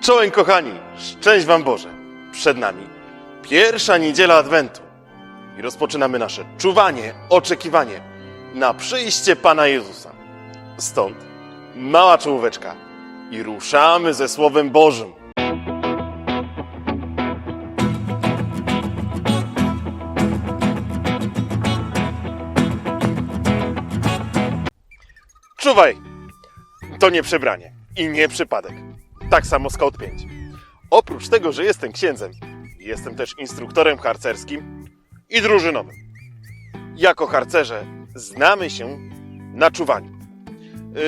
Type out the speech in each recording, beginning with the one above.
Czołem kochani, szczęść Wam Boże. Przed nami pierwsza niedziela Adwentu i rozpoczynamy nasze czuwanie, oczekiwanie na przyjście Pana Jezusa. Stąd mała czołóweczka i ruszamy ze Słowem Bożym. Czuwaj! To nie przebranie i nie przypadek. Tak samo Scout 5. Oprócz tego, że jestem księdzem, jestem też instruktorem harcerskim i drużynowym. Jako harcerze znamy się na czuwaniu.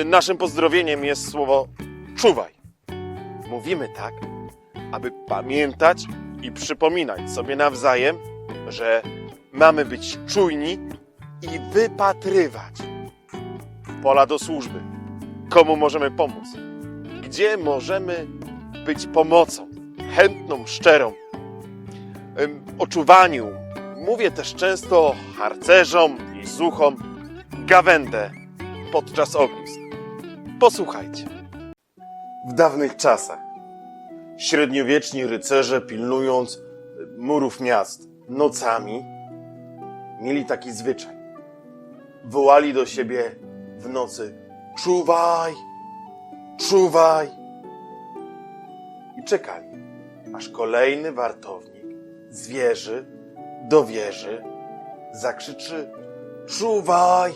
Y, Naszym pozdrowieniem jest słowo czuwaj. Mówimy tak, aby pamiętać i przypominać sobie nawzajem, że mamy być czujni i wypatrywać pola do służby. Komu możemy pomóc? Gdzie możemy być pomocą? Chętną, szczerą. Ym, O czuwaniu mówię też często harcerzom i zuchom gawędę podczas ognisk. Posłuchajcie. W dawnych czasach średniowieczni rycerze pilnując murów miast nocami mieli taki zwyczaj. Wołali do siebie w nocy: Czuwaj, czuwaj. I czekali, aż kolejny wartownik z wieży do wieży zakrzyczy: Czuwaj.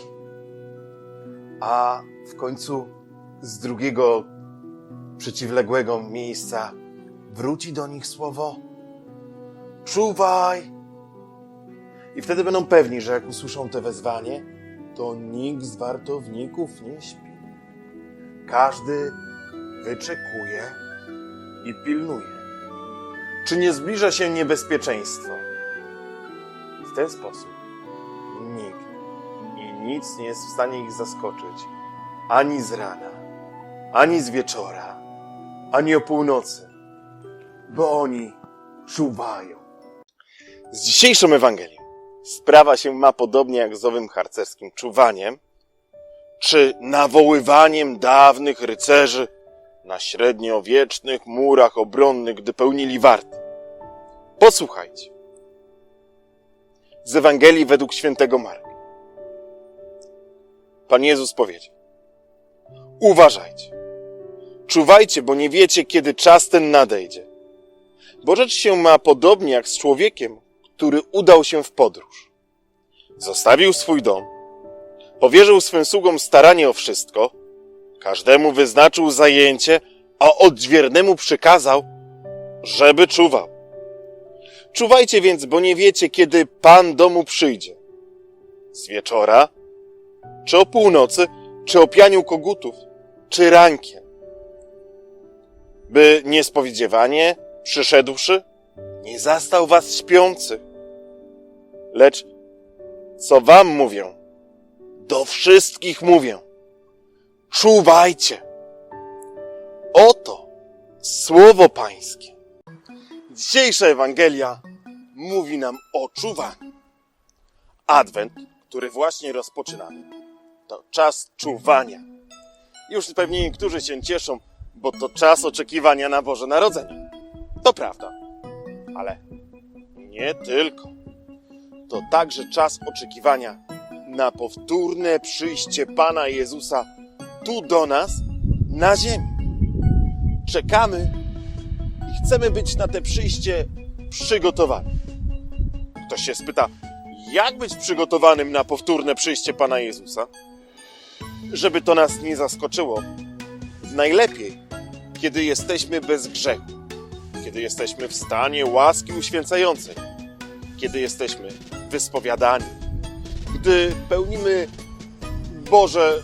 A w końcu z drugiego przeciwległego miejsca wróci do nich słowo: Czuwaj. I wtedy będą pewni, że jak usłyszą te wezwanie, to nikt z wartowników nie śpi. Każdy wyczekuje i pilnuje. Czy nie zbliża się niebezpieczeństwo? W ten sposób nikt i nic nie jest w stanie ich zaskoczyć ani z rana, ani z wieczora, ani o północy, bo oni czuwają. Z dzisiejszą Ewangelią sprawa się ma podobnie jak z owym harcerskim czuwaniem, czy nawoływaniem dawnych rycerzy na średniowiecznych murach obronnych, gdy pełnili warty. Posłuchajcie. Z Ewangelii według świętego Marka. Pan Jezus powiedział: Uważajcie, czuwajcie, bo nie wiecie, kiedy czas ten nadejdzie. Bo rzecz się ma podobnie jak z człowiekiem, który udał się w podróż. Zostawił swój dom, powierzył swym sługom staranie o wszystko, każdemu wyznaczył zajęcie, a odźwiernemu przykazał, żeby czuwał. Czuwajcie więc, bo nie wiecie, kiedy Pan domu przyjdzie. Z wieczora, czy o północy, czy o pianiu kogutów, czy rankiem. By niespowiedziewanie, przyszedłszy, nie zastał was śpiących. Lecz co wam mówię, do wszystkich mówię, czuwajcie. Oto słowo Pańskie. Dzisiejsza Ewangelia mówi nam o czuwaniu. Adwent, który właśnie rozpoczynamy, to czas czuwania. Już pewnie niektórzy się cieszą, bo to czas oczekiwania na Boże Narodzenie. To prawda, ale nie tylko. To także czas oczekiwania na powtórne przyjście Pana Jezusa tu do nas na ziemi. Czekamy i chcemy być na te przyjście przygotowani. Ktoś się spyta, jak być przygotowanym na powtórne przyjście Pana Jezusa? Żeby to nas nie zaskoczyło, najlepiej, kiedy jesteśmy bez grzechu, kiedy jesteśmy w stanie łaski uświęcającej, kiedy jesteśmy wyspowiadani, gdy pełnimy Boże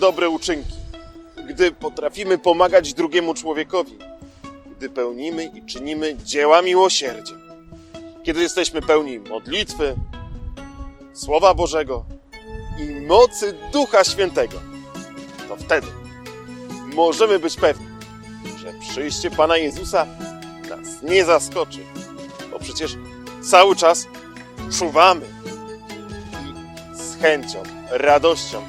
dobre uczynki, gdy potrafimy pomagać drugiemu człowiekowi, gdy pełnimy i czynimy dzieła miłosierdzia, kiedy jesteśmy pełni modlitwy, Słowa Bożego i mocy Ducha Świętego, to wtedy możemy być pewni, że przyjście Pana Jezusa nas nie zaskoczy, bo przecież cały czas czuwamy z chęcią, radością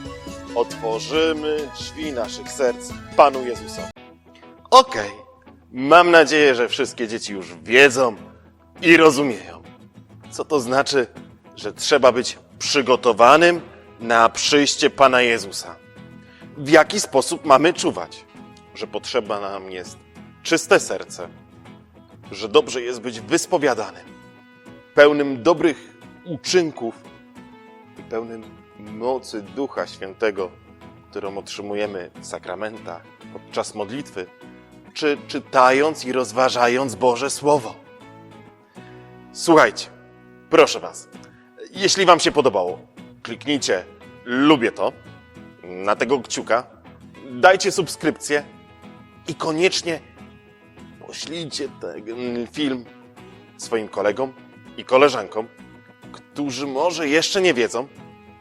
otworzymy drzwi naszych serc Panu Jezusa. Okej, Mam nadzieję, że wszystkie dzieci już wiedzą i rozumieją, co to znaczy, że trzeba być przygotowanym na przyjście Pana Jezusa. W jaki sposób mamy czuwać? Że potrzeba nam jest czyste serce, że dobrze jest być wyspowiadanym, pełnym dobrych uczynków pełnym mocy Ducha Świętego, którą otrzymujemy w sakramentach podczas modlitwy, czy czytając i rozważając Boże Słowo. Słuchajcie, proszę Was, jeśli Wam się podobało, kliknijcie lubię to na tego kciuka, dajcie subskrypcję i koniecznie poślijcie ten film swoim kolegom i koleżankom, którzy może jeszcze nie wiedzą,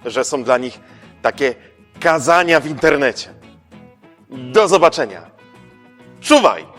że są dla nich takie kazania w internecie. Do zobaczenia. Czuwaj!